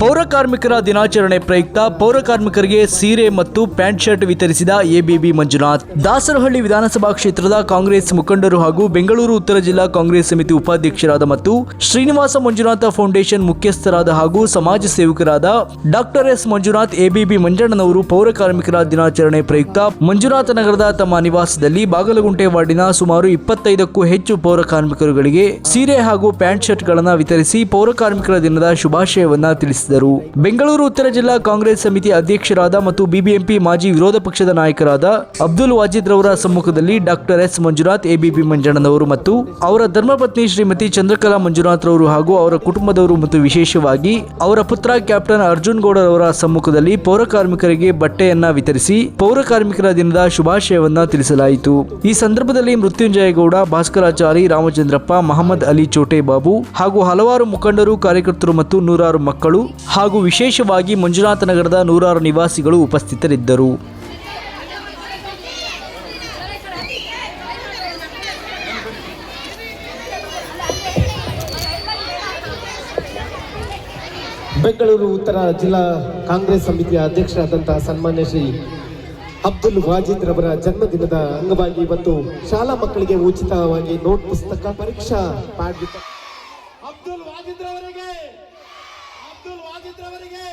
ಪೌರ ಕಾರ್ಮಿಕರ ದಿನಾಚರಣೆ ಪ್ರಯುಕ್ತ ಪೌರಕಾರ್ಮಿಕರಿಗೆ ಸೀರೆ ಮತ್ತು ಪ್ಯಾಂಟ್ ಶರ್ಟ್ ವಿತರಿಸಿದ ಎಬಿಬಿ ಮಂಜುನಾಥ್. ದಾಸರಹಳ್ಳಿ ವಿಧಾನಸಭಾ ಕ್ಷೇತ್ರದ ಕಾಂಗ್ರೆಸ್ ಮುಖಂಡರು ಹಾಗೂ ಬೆಂಗಳೂರು ಉತ್ತರ ಜಿಲ್ಲಾ ಕಾಂಗ್ರೆಸ್ ಸಮಿತಿ ಉಪಾಧ್ಯಕ್ಷರಾದ ಮತ್ತು ಶ್ರೀನಿವಾಸ ಮಂಜುನಾಥ ಫೌಂಡೇಶನ್ ಮುಖ್ಯಸ್ಥರಾದ ಹಾಗೂ ಸಮಾಜ ಸೇವಕರಾದ doctor S Manjunath, A B B ಮಂಜಣ್ಣನವರು ಪೌರಕಾರ್ಮಿಕರ ದಿನಾಚರಣೆ ಪ್ರಯುಕ್ತ ಮಂಜುನಾಥ ನಗರದ ತಮ್ಮ ನಿವಾಸದಲ್ಲಿ ಬಾಗಲಗುಂಟೆ ವಾರ್ಡಿನ ಸುಮಾರು ಇಪ್ಪತ್ತೈದಕ್ಕೂ ಹೆಚ್ಚು ಪೌರಕಾರ್ಮಿಕರುಗಳಿಗೆ ಸೀರೆ ಹಾಗೂ ಪ್ಯಾಂಟ್ ಶರ್ಟ್ಗಳನ್ನು ವಿತರಿಸಿ ಪೌರಕಾರ್ಮಿಕರ ದಿನದ ಶುಭಾಶಯವನ್ನ ತಿಳಿಸಿದರು. ಬೆಂಗಳೂರು ಉತ್ತರ ಜಿಲ್ಲಾ ಕಾಂಗ್ರೆಸ್ ಸಮಿತಿ ಅಧ್ಯಕ್ಷರಾದ ಮತ್ತು ಬಿಬಿಎಂಪಿ ಮಾಜಿ ವಿರೋಧ ಪಕ್ಷದ ನಾಯಕರಾದ ಅಬ್ದುಲ್ ವಾಜಿದ್ ರವರ ಸಮ್ಮುಖದಲ್ಲಿ doctor S Manjunath A B B ಮಂಜಣ್ಣನವರು ಮತ್ತು ಅವರ ಧರ್ಮಪತ್ನಿ ಶ್ರೀಮತಿ ಚಂದ್ರಕಲಾ ಮಂಜುನಾಥ್ ರವರು ಹಾಗೂ ಅವರ ಕುಟುಂಬದವರು ಮತ್ತು ವಿಶೇಷವಾಗಿ ಅವರ ಪುತ್ರ ಕ್ಯಾಪ್ಟನ್ ಅರ್ಜುನ್ ಗೌಡರವರ ಸಮ್ಮುಖದಲ್ಲಿ ಪೌರ ಕಾರ್ಮಿಕರಿಗೆ ಬಟ್ಟೆಯನ್ನ ವಿತರಿಸಿ ಪೌರ ಕಾರ್ಮಿಕರ ದಿನದ ಶುಭಾಶಯವನ್ನ ತಿಳಿಸಲಾಯಿತು. ಈ ಸಂದರ್ಭದಲ್ಲಿ ಮೃತ್ಯುಂಜಯ ಗೌಡ ಭಾಸ್ಕರಾಚಾರಿ, ರಾಮಚಂದ್ರಪ್ಪ, ಮಹಮ್ಮದ್ ಅಲಿ ಚೋಟೆ ಬಾಬು ಹಾಗೂ ಹಲವಾರು ಮುಖಂಡರು, ಕಾರ್ಯಕರ್ತರು ಮತ್ತು ನೂರಾರು ಮಕ್ಕಳು ಹಾಗೂ ವಿಶೇಷವಾಗಿ ಮಂಜುನಾಥ ನಗರದ ನೂರಾರು ನಿವಾಸಿಗಳು ಉಪಸ್ಥಿತರಿದ್ದರು. ಬೆಂಗಳೂರು ಉತ್ತರ ಜಿಲ್ಲಾ ಕಾಂಗ್ರೆಸ್ ಸಮಿತಿಯ ಅಧ್ಯಕ್ಷರಾದಂತಹ ಸನ್ಮಾನ್ಯ ಶ್ರೀ ಅಬ್ದುಲ್ ವಾಜಿದ್ ರವರ ಜನ್ಮದಿನದ ಅಂಗವಾಗಿ ಇವತ್ತು ಶಾಲಾ ಮಕ್ಕಳಿಗೆ ಉಚಿತವಾಗಿ ನೋಟ್ ಪುಸ್ತಕ ಪರೀಕ್ಷಾ ಅಬ್ದುಲ್ ವಾಜಿದ್ ರವರಿಗೆ ಅಬ್ದುಲ್ ವಾಜಿದ್ರವರಿಗೆ